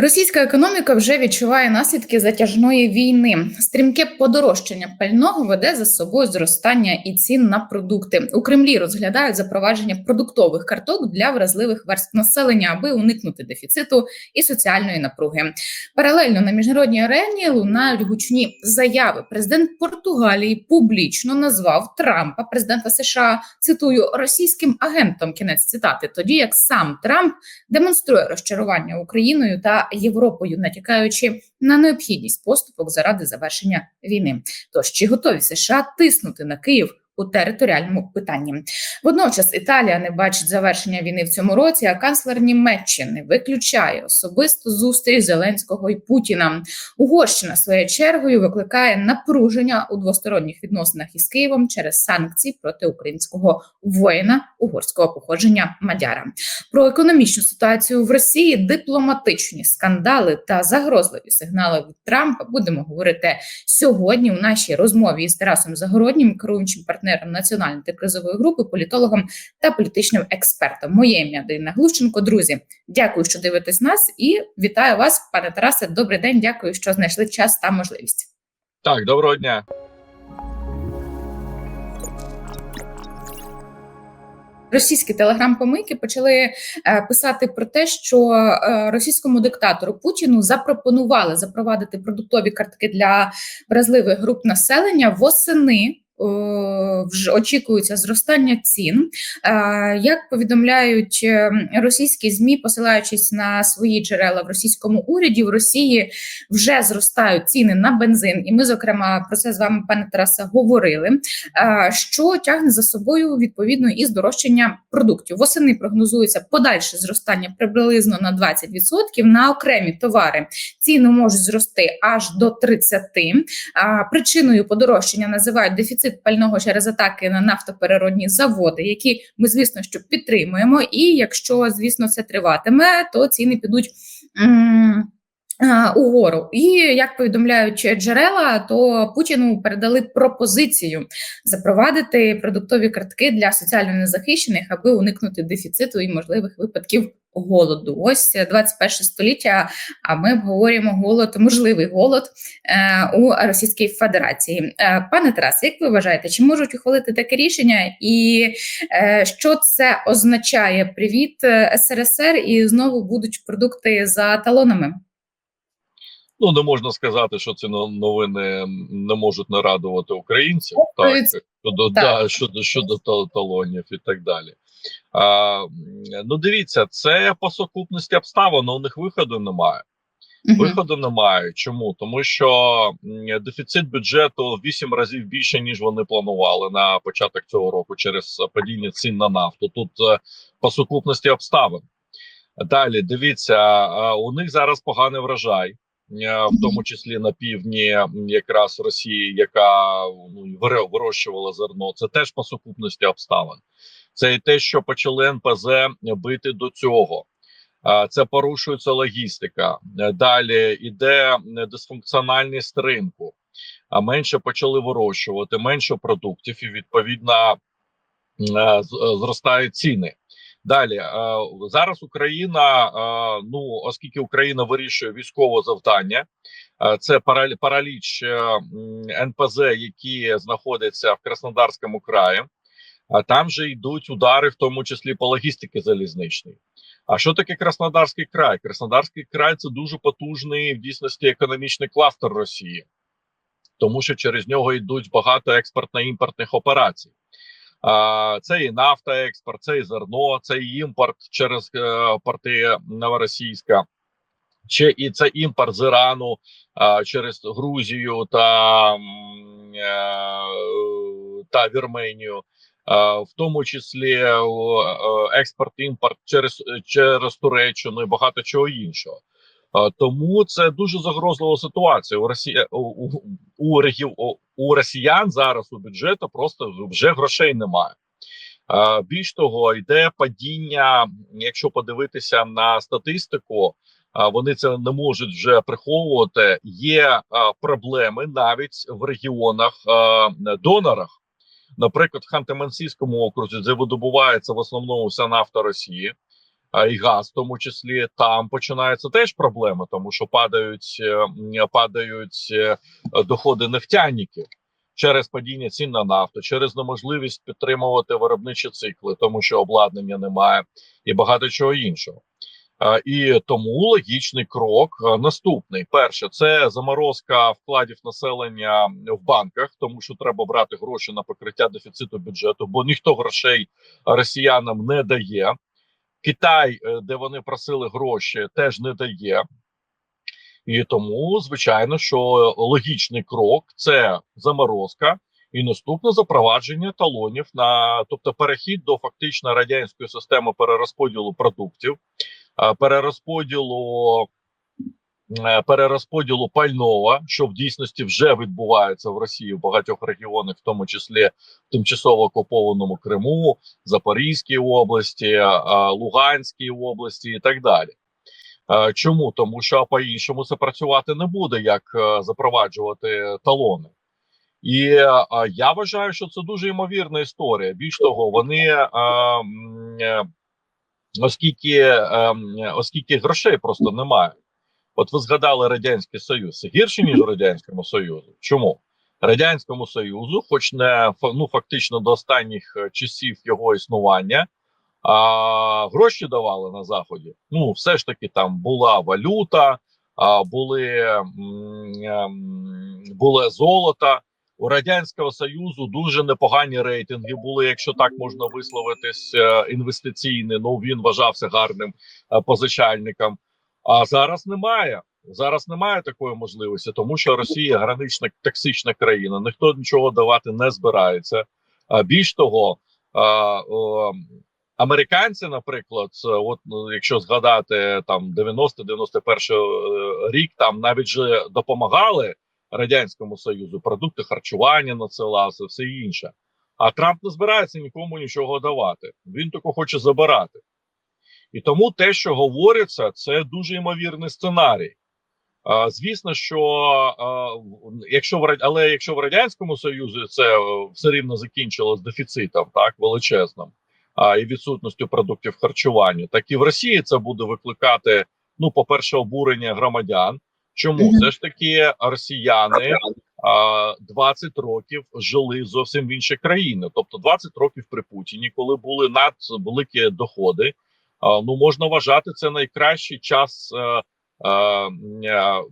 Російська економіка вже відчуває наслідки затяжної війни. Стрімке подорожчання пального веде за собою зростання і цін на продукти. У Кремлі розглядають запровадження продуктових карток для вразливих верств населення, аби уникнути дефіциту і соціальної напруги. Паралельно на міжнародній арені лунають гучні заяви. Президент Португалії публічно назвав Трампа, президента США, цитую російським агентом. Кінець цитати, тоді як сам Трамп демонструє розчарування Україною та Європою, натякаючи на необхідність поступок заради завершення війни. Тож чи готові США тиснути на Київ? У територіальному питанні водночас Італія не бачить завершення війни в цьому році. А канцлер Німеччини виключає особисту зустріч Зеленського і Путіна. Угорщина своєю чергою викликає напруження у двосторонніх відносинах із Києвом через санкції проти українського воїна угорського походження Мадяра. Про економічну ситуацію в Росії, дипломатичні скандали та загрозливі сигнали від Трампа будемо говорити сьогодні. У нашій розмові із Тарасом Загороднім, керуючим партнером національної антикризової групи, політологом та політичним експертом. Моє ім'я Дарина Глущенко. Друзі, дякую, що дивитесь нас, і вітаю вас, пане Тарасе. Добрий день. Дякую, що знайшли час та можливість. Так, доброго дня. Російські телеграм-помийки почали е, писати про те, що е, російському диктатору Путіну запропонували запровадити продуктові картки для вразливих груп населення восени. Вже очікується зростання цін. Як повідомляють е, російські змі, посилаючись на свої джерела в російському уряді, в Росії вже зростають ціни на бензин, і ми, зокрема, про це з вами, пане Тарасе, говорили. Що тягне за собою відповідно і здорожчання продуктів. Восени прогнозується подальше зростання приблизно на 20%. На окремі товари ціни можуть зрости аж до 30%. Причиною подорожчання називають дефіцит пального через атаки на нафтопереродні заводи, які ми, звісно, що підтримуємо. І якщо, звісно, це триватиме, то ціни підуть. Угору, і як повідомляють джерела, то Путіну передали пропозицію запровадити продуктові картки для соціально незахищених, аби уникнути дефіциту і можливих випадків голоду. Ось 21 століття. А ми обговорюємо голод, можливий голод е, у Російській Федерації. Е, пане Тарасе, як ви вважаєте, чи можуть ухвалити таке рішення, і е, що це означає? Привіт е, СРСР, і знову будуть продукти за талонами. Ну не можна сказати, що ці новини не можуть не радувати українців. Ну, Так щодо так. да, щодо щодо талонів і так далі. А, ну дивіться, це по сукупності обставин. У них виходу немає. Виходу немає. Чому? Тому що дефіцит бюджету в 8 разів більше ніж вони планували на початок цього року через падіння цін на нафту. Тут е, по сукупності обставин. Далі дивіться, у них зараз поганий врожай. Е, В тому числі на півдні якраз Росії, яка ну, вирощувала зерно, це теж по сукупності обставин. Це і те, що почали НПЗ бити до цього. Е, Це порушується логістика. Е, Далі іде дисфункціональність ринку. А менше почали вирощувати, менше продуктів, і відповідно зростають ціни. Далі е, зараз Україна, е, ну оскільки Україна вирішує військове завдання, е, це параліч НПЗ, які знаходяться в Краснодарському краї. А там же йдуть удари, в тому числі по логістиці залізничній. А що таке Краснодарський край? Краснодарський край це дуже потужний в дійсності економічний кластер Росії, тому що через нього йдуть багато експортно-імпортних операцій. Це і нафта, експорт, це і зерно, це і імпорт через е, порти Новоросійська, чи і це імпорт з Ірану через Грузію та, е, та Вірменію. В тому числі е, експорт, імпорт через, через Туреччину і багато чого іншого. А, Тому це дуже загрозлива ситуація. У Росії у, у, у, у, у росіян зараз у бюджету просто вже грошей немає. Більш того, йде падіння. Якщо подивитися на статистику, вони це не можуть вже приховувати. Є проблеми навіть в регіонах донорах. Наприклад, в Ханты-Мансійському окрузі, де видобувається в основному вся нафта Росії. І газ, в тому числі, там починаються теж проблеми, тому що падають, е, падають е, доходи нефтяників через падіння цін на нафту, через неможливість підтримувати виробничі цикли, тому що обладнання немає, і багато чого іншого. І тому логічний крок е, наступний: перше це заморозка вкладів населення в банках, тому що треба брати гроші на покриття дефіциту бюджету, бо ніхто грошей росіянам не дає. Китай, е, де вони просили гроші, теж не дає. І тому, звичайно, що логічний крок це заморозка і наступне запровадження талонів на тобто перехід до фактично радянської системи перерозподілу продуктів, перерозподілу. Е, Перерозподілу пального, що в дійсності вже відбувається в Росії в багатьох регіонах, в тому числі в тимчасово окупованому Криму, Запорізькій області, е, Луганській області і так далі. Е, Чому? Тому що по-іншому це працювати не буде, як е, запроваджувати талони. І е, я вважаю, що це дуже ймовірна історія. Більш того, вони е, е, оскільки, е, оскільки грошей просто немає. От ви згадали Радянський Союз, гірше, ніж Радянському Союзу. Чому? Радянському Союзу, хоч не ну, фактично до останніх е, часів його існування, а, гроші давали на заході. Ну, все ж таки, там була валюта, а, були, ем, було золото. У радянського союзу дуже непогані рейтинги були, якщо так можна висловитись, е, інвестиційні. Ну він вважався гарним е, позичальником. А зараз немає. Зараз немає такої можливості, тому що Росія гранична токсична країна. Ніхто нічого давати не збирається. А більш того, а, о, американці, наприклад, от ну, якщо згадати там 90-91 е, рік, там навіть же допомагали радянському союзу продукти харчування надсилався, все інше. А Трамп не збирається нікому нічого давати. Він тільки хоче забирати. І тому те, що говориться, це дуже ймовірний сценарій. А, звісно, що а, якщо в але якщо в радянському союзі це е, все рівно закінчилось дефіцитом, так величезним, а і відсутністю продуктів харчування, так і в Росії це буде викликати. Ну, по-перше, обурення громадян. Чому все ж таки росіяни а, 20 років жили зовсім в іншій країні? Тобто 20 років при Путіні, коли були надвеликі доходи, ну можна вважати це найкращий час е, е, е,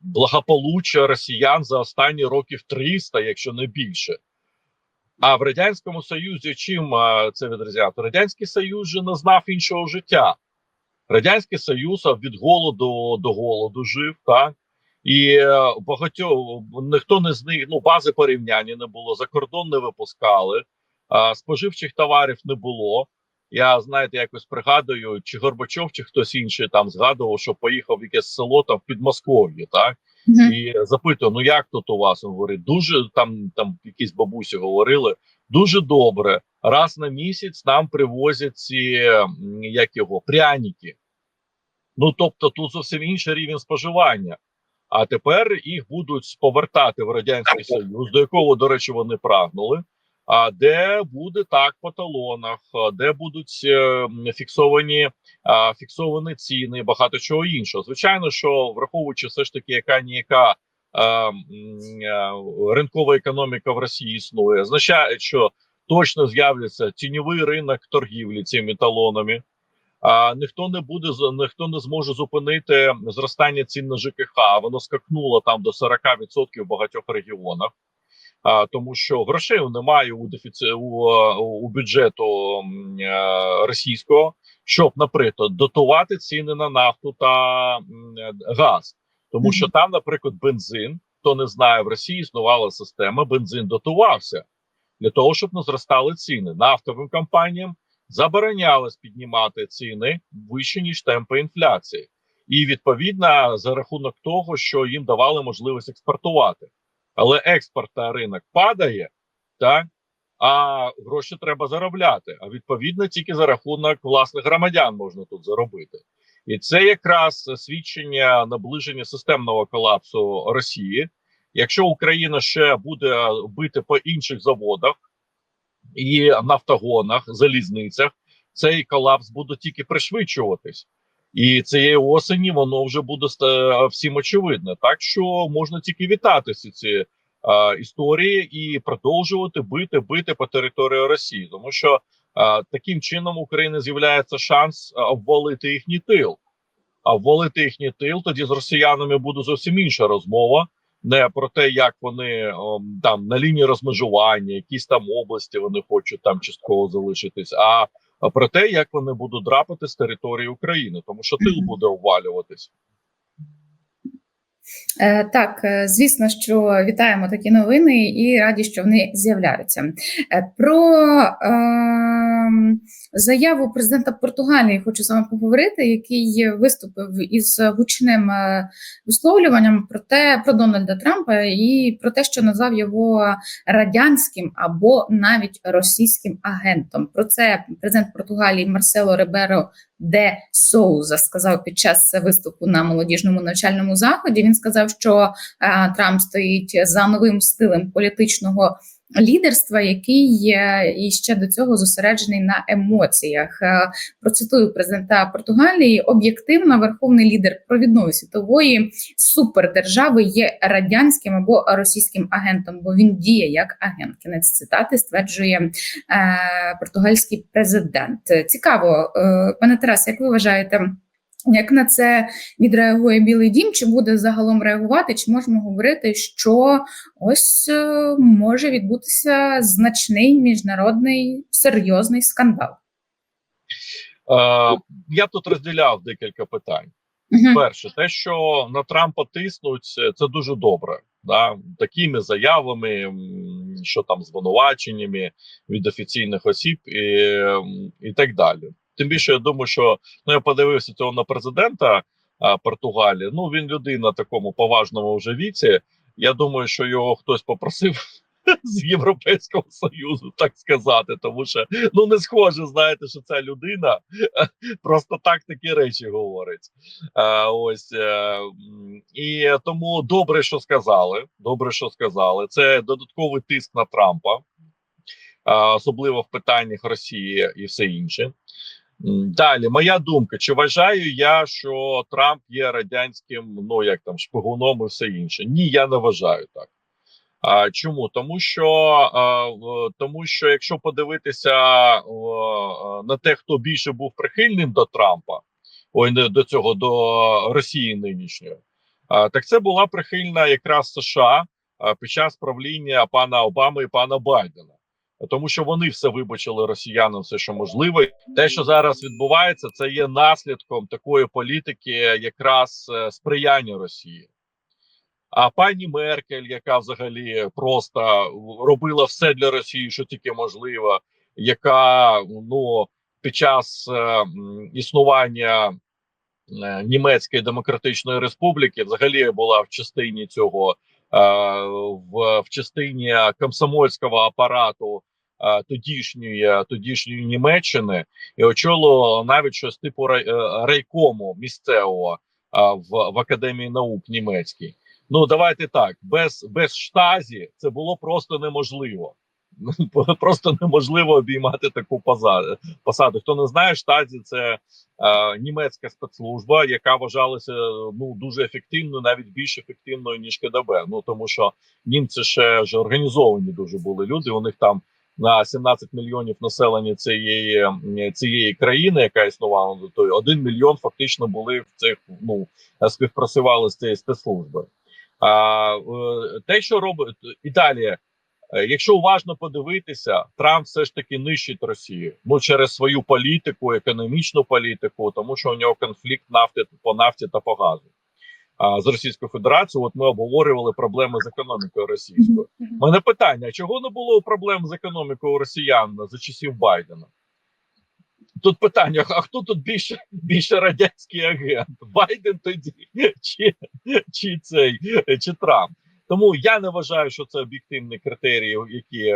благополуччя росіян за останні років 300, якщо не більше. А в радянському союзі чим це відрізняти? Радянський Союз же не знав іншого життя. Радянський Союз від голоду до голоду жив, так і багатьох ніхто не з ну бази порівняння не було, за кордон не випускали, споживчих товарів не було. Я знаєте, якось пригадую, чи Горбачов, чи хтось інший там згадував, що поїхав в якесь село там в Підмосков'ї, так Мгм. і запитую: ну як тут у вас? Він говорить, дуже там, там якісь бабусі говорили, дуже добре. Раз на місяць нам привозять ці як його пряники. Ну тобто, тут зовсім інший рівень споживання. А тепер їх будуть повертати в радянський союз, до якого, до речі, вони прагнули. Де буде так по талонах, де будуть е, фіксовані фіксовані ціни, багато чого іншого. Звичайно, що враховуючи все ж таки, яка ніяка е, ринкова економіка в Росії існує, означає, що точно з'являться тіньовий ринок торгівлі цими талонами. А ніхто не буде ніхто не зможе зупинити зростання цін на ЖКХ. Воно скакнуло там до 40% в багатьох регіонах. А, тому що грошей немає у дефіці у, е, у бюджету м, е, російського, щоб, наприклад, дотувати ціни на нафту та е, газ, тому що там, наприклад, бензин, хто не знає, в Росії існувала система, бензин дотувався для того, щоб не зростали ціни нафтовим компаніям. Заборонялось піднімати ціни вище ніж темпи інфляції, і відповідно за рахунок того, що їм давали можливість експортувати. Але експорт та ринок падає, так а гроші треба заробляти. А відповідно тільки за рахунок власних громадян можна тут заробити. І це якраз свідчення наближення системного колапсу Росії. Якщо Україна ще буде бити по інших заводах і нафтогонах, залізницях, цей колапс буде тільки пришвидшуватись. І цієї осені воно вже буде всім очевидне. Так що можна тільки вітати всі ці е, історії і продовжувати бити, бити по території Росії, тому що е, таким чином України з'являється шанс обвалити їхній тил. А обвалити їхній тил тоді з росіянами буде зовсім інша розмова. Не про те, як вони о, там на лінії розмежування, якісь там області вони хочуть там частково залишитись, а а про те, як вони будуть драпати з території України, тому що тил буде обвалюватись. Е, Так, е, звісно, що вітаємо такі новини і раді, що вони з'являються. Е, Про е, заяву президента Португалії хочу з вами поговорити, який виступив із гучним е, висловлюванням про те, про Дональда Трампа і про те, що назвав його радянським або навіть російським агентом. Про це президент Португалії Марсело Реберо де Соуза сказав під час виступу на молодіжному навчальному заході. Він сказав, що е, Трамп стоїть за новим стилем політичного лідерства, який е, і ще до цього зосереджений на емоціях. Е, Процитую президента Португалії: об'єктивно, верховний лідер провідної світової супердержави є радянським або російським агентом, бо він діє як агент. Кінець цитати стверджує е, португальський президент. Цікаво, е, пане Тарасе, як ви вважаєте? Як на це відреагує Білий Дім? Чи буде загалом реагувати? Чи можемо говорити, що ось е, може відбутися значний міжнародний серйозний скандал? Е, я тут розділяв декілька питань. Мгм. Перше, те, що на Трампа тиснуть, це- це дуже добре. Да? Такими заявами, що там звинуваченнями від офіційних осіб і, і так далі. Тим більше я думаю, що ну я подивився цього на президента а, Португалії. Ну він людина такому поважному вже віці. Я думаю, що його хтось попросив з Європейського союзу, так сказати, тому що ну не схоже, знаєте, що ця людина просто так такі речі говорить. Е, ось е, і тому добре, що сказали. Добре, що сказали. Це додатковий тиск на Трампа, особливо в питаннях Росії і все інше. Далі, моя думка: чи вважаю я, що Трамп є радянським, ну як там шпигуном і все інше? Ні, я не вважаю так. А чому? Тому що а, тому, що якщо подивитися а, на те, хто більше був прихильним до Трампа, ой, не до цього до Росії нинішньої, а, так це була прихильна якраз США а, під час правління пана Обами і пана Байдена. Тому що вони все вибачили росіянам, все що можливо. Те, що зараз відбувається, це є наслідком такої політики, якраз е, сприяння Росії. А пані Меркель, яка взагалі просто робила все для Росії, що тільки можливо, яка ну під час е, існування е, Німецької демократичної республіки взагалі була в частині цього, е, в, в частині комсомольського апарату тодішньої тодішньої Німеччини, і очолило навіть щось типу е, райкому місцевого е, в, в академії наук німецькій. Ну давайте так, без без штазі це було просто неможливо. Ну, Просто неможливо обіймати таку посаду. Хто не знає, штазі це е, німецька спецслужба, яка вважалася ну дуже ефективною, навіть більш ефективною ніж КДБ. Ну тому що німці ще ж організовані дуже були люди. У них там на 17 мільйонів населення цієї цієї країни, яка існувала до той, один мільйон фактично були в цих ну співпрацювали з цією спецслужбою. А е, те, що робить і далі, е, якщо уважно подивитися, Трамп все ж таки нищить Росію ну через свою політику, економічну політику, тому що у нього конфлікт нафти по нафті та по газу. А з Російською Федерацією, от ми обговорювали проблеми з економікою російською. У Мене питання: чого не було проблем з економікою росіян за часів Байдена? Тут питання: а хто тут більше більше радянський агент? Байден тоді чи, чи цей чи Трамп? Тому я не вважаю, що це об'єктивні критерії, які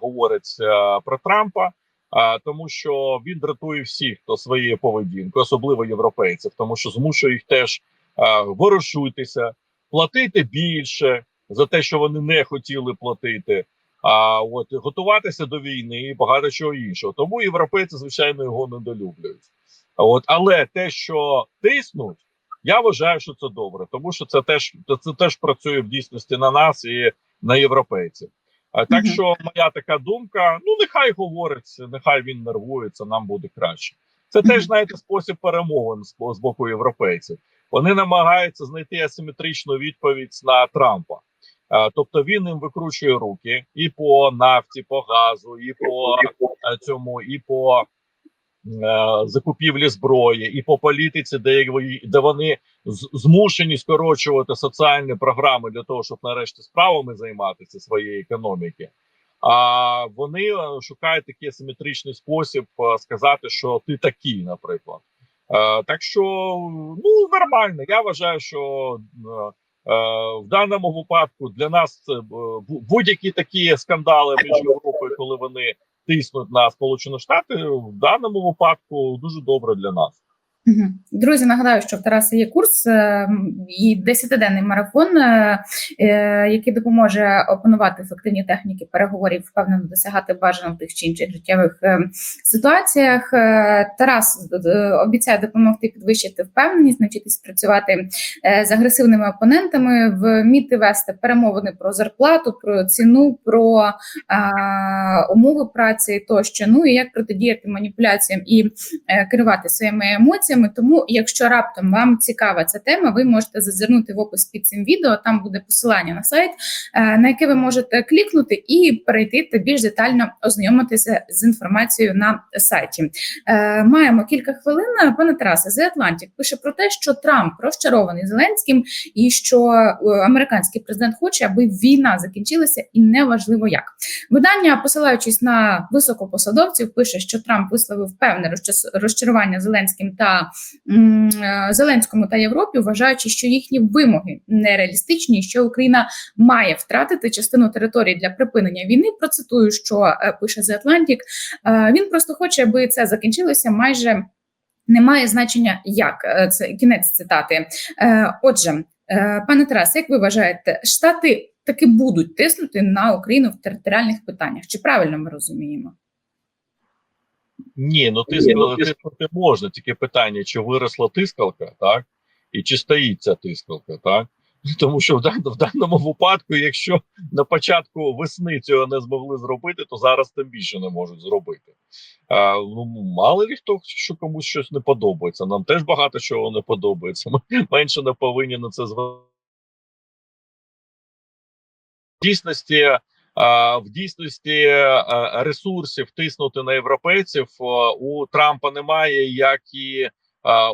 говорять е, про Трампа. А тому, що він дратує всіх, хто своєю поведінкою, особливо європейців, тому що змушує їх теж а, ворушитися, платити більше за те, що вони не хотіли платити. А от готуватися до війни і багато чого іншого. Тому європейці, звичайно, його недолюблюють. От, але те, що тиснуть, я вважаю, що це добре, тому що це теж це теж працює в дійсності на нас і на європейців. А так що моя така думка: ну нехай говорить, нехай він нервується, нам буде краще. Це теж знаєте спосіб перемовин з боку європейців. Вони намагаються знайти асиметричну відповідь на Трампа. Е, Тобто він їм викручує руки і по нафті, по газу, і по е, цьому, і по е, закупівлі зброї, і по політиці, де, де вони змушені скорочувати соціальні програми для того, щоб нарешті справами займатися своєї економіки. А вони шукають такий асиметричний спосіб сказати, що ти такий, наприклад. Е, так що ну нормально. Я вважаю, що е, е, в даному випадку для нас будь-які такі скандали між Європою, коли вони тиснуть на Сполучені Штати, в даному випадку дуже добре для нас. Друзі, нагадаю, що в Тараса є курс е, і 10-денний марафон, е, е, який допоможе опанувати ефективні техніки переговорів, впевнено досягати бажаного в тих чи інших життєвих ситуаціях. Тарас обіцяє допомогти підвищити впевненість, навчитись працювати з агресивними опонентами, вміти вести перемовини про зарплату, про ціну, про умови праці тощо. Ну і як протидіяти маніпуляціям і керувати своїми емоціями. Тому, якщо раптом вам цікава ця тема, ви можете зазирнути в опис під цим відео. Там буде посилання на сайт, е, на яке ви можете клікнути і перейти та більш детально ознайомитися з інформацією на сайті. Е, Маємо кілька хвилин. Пане Тарасе, The Atlantic пише про те, що Трамп розчарований Зеленським, і що е, американський президент хоче, аби війна закінчилася, і неважливо як. Видання, посилаючись на високопосадовців, пише, що Трамп висловив певне розчарування Зеленським та е, Зеленському та Європі, вважаючи, що їхні вимоги нереалістичні, що Україна має втратити частину території для припинення війни. Процитую, що е, пише The Atlantic. Е, Він просто хоче, аби це закінчилося майже. Немає значення, як це кінець цитати. Отже, пане Тарасе, як ви вважаєте, штати таки будуть тиснути на Україну в територіальних питаннях? Чи правильно ми розуміємо? Ні, ну тискали тиснути можна. Тільки питання, чи виросла тискалка, так? І чи стоїть ця тискалка, так? Тому що в, дан- в даному випадку, якщо на початку весни цього не змогли зробити, то зараз тим більше не можуть зробити. А, ну, мало ли хто що комусь щось не подобається. Нам теж багато чого не подобається. Ми менше не повинні на це звертати. В дійсності, в дійсності ресурсів тиснути на європейців у Трампа немає, як і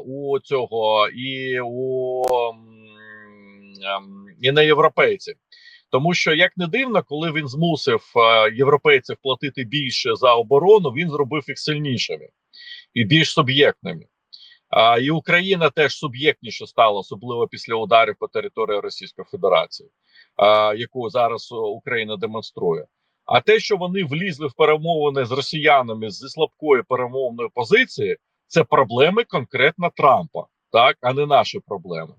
у цього, і у ем, і на європейців. Тому що як не дивно, коли він змусив е, європейців платити більше за оборону, він зробив їх сильнішими і більш суб'єктними. І Україна теж суб'єктніше стала, особливо після ударів по території Російської Федерації, яку зараз Україна демонструє. А те, що вони влізли в перемовини з росіянами зі слабкої перемовної позиції, це проблеми конкретно Трампа, так а не наші проблеми.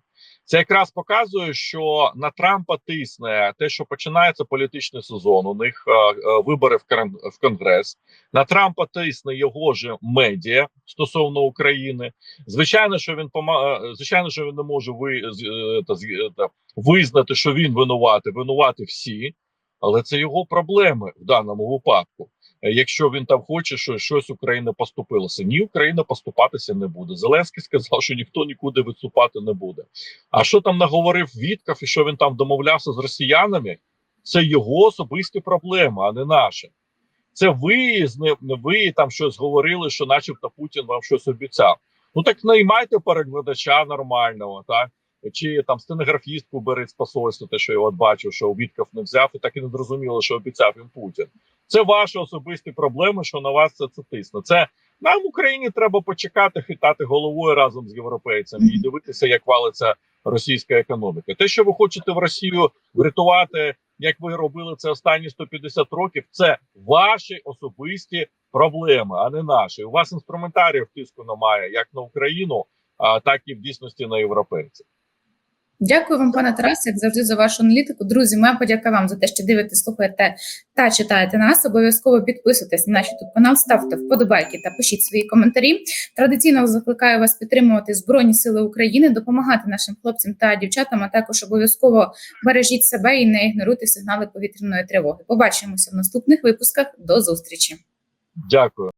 Це якраз показує, що на Трампа тисне те, що починається політичний сезон. У них е, е, вибори в, крон- в Конгрес. На Трампа тисне його ж медіа стосовно України. Звичайно, що він е, звичайно, що він не може ви... з- е, та, е, та, визнати, що він винуватий, винувати всі, але це його проблеми в даному випадку. Е, Якщо він там хоче, що щось Україна поступилося, ні, Україна поступатися не буде. Зеленський сказав, що ніхто нікуди відступати не буде. А що там наговорив Вітков і що він там домовлявся з росіянами? Це його особисті проблеми, а не наші. Це ви ви там щось говорили, що, начебто, Путін вам щось обіцяв. Ну так наймайте перекладача нормального, так чи там стенографістку беріть з посольства, те, що я от бачив, що Вітков не взяв, і так і не зрозуміло, що обіцяв їм Путін. Це ваші особисті проблеми, що на вас це, це тисне. Це нам в Україні треба почекати, хитати головою разом з європейцями і дивитися, як валиться російська економіка. Те, що ви хочете в Росію врятувати, як ви робили це останні 150 років, це ваші особисті проблеми, а не наші. У вас інструментаріїв тиску немає як на Україну, так і в дійсності на європейців. Дякую вам, пане Тарасе, як завжди, за вашу аналітику. Друзі, моя подяка вам за те, що дивитесь, слухаєте та читаєте нас. Обов'язково підписуйтесь на наш youtube канал, ставте вподобайки та пишіть свої коментарі. Традиційно закликаю вас підтримувати Збройні Сили України, допомагати нашим хлопцям та дівчатам. А також обов'язково бережіть себе і не ігноруйте сигнали повітряної тривоги. Побачимося в наступних випусках. До зустрічі. Дякую.